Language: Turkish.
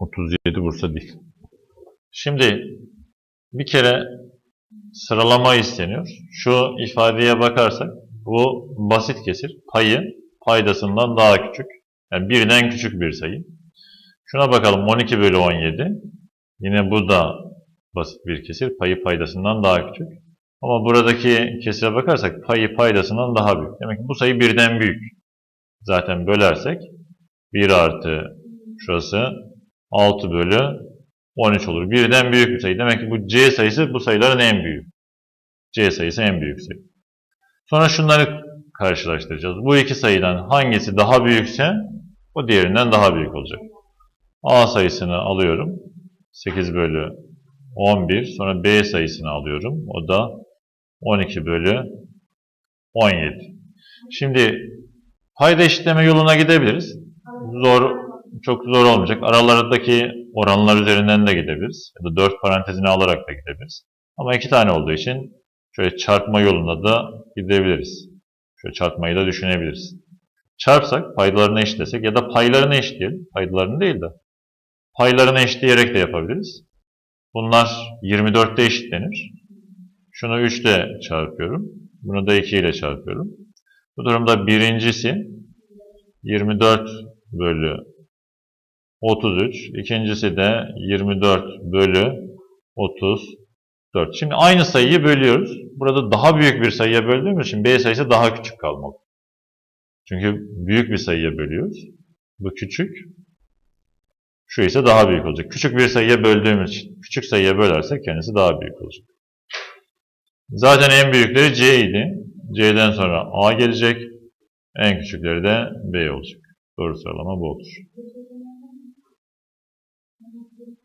37 Bursa değil. Şimdi bir kere sıralama isteniyor. Şu ifadeye bakarsak bu basit kesir. Payı paydasından daha küçük. Yani birden küçük bir sayı. Şuna bakalım 12 bölü 17. Yine bu da basit bir kesir. Payı paydasından daha küçük. Ama buradaki kesire bakarsak payı paydasından daha büyük. Demek ki bu sayı birden büyük. Zaten bölersek 1 artı şurası 6 bölü 13 olur. Birden büyük bir sayı. Demek ki bu C sayısı bu sayıların en büyüğü. C sayısı en büyük sayı. Sonra şunları karşılaştıracağız. Bu iki sayıdan hangisi daha büyükse o diğerinden daha büyük olacak. A sayısını alıyorum. 8 bölü 11. Sonra B sayısını alıyorum. O da 12 bölü 17. Şimdi payda eşitleme yoluna gidebiliriz. Zor, çok zor olmayacak. Aralarındaki oranlar üzerinden de gidebiliriz. Ya da 4 parantezini alarak da gidebiliriz. Ama iki tane olduğu için şöyle çarpma yolunda da gidebiliriz. Şöyle çarpmayı da düşünebiliriz. Çarpsak, paydalarını eşitlesek ya da paylarını eşitleyelim. Paydalarını değil de paylarını eşitleyerek de yapabiliriz. Bunlar 24'te eşitlenir. Şunu 3 ile çarpıyorum. Bunu da 2 ile çarpıyorum. Bu durumda birincisi 24 bölü 33. ikincisi de 24 bölü 34. Şimdi aynı sayıyı bölüyoruz. Burada daha büyük bir sayıya böldüğümüz için B sayısı daha küçük kalmalı. Çünkü büyük bir sayıya bölüyoruz. Bu küçük. Şu ise daha büyük olacak. Küçük bir sayıya böldüğümüz için. Küçük sayıya bölersek kendisi daha büyük olacak. Zaten en büyükleri C idi. C'den sonra A gelecek. En küçükleri de B olacak. Doğru sıralama bu olur. Thank you.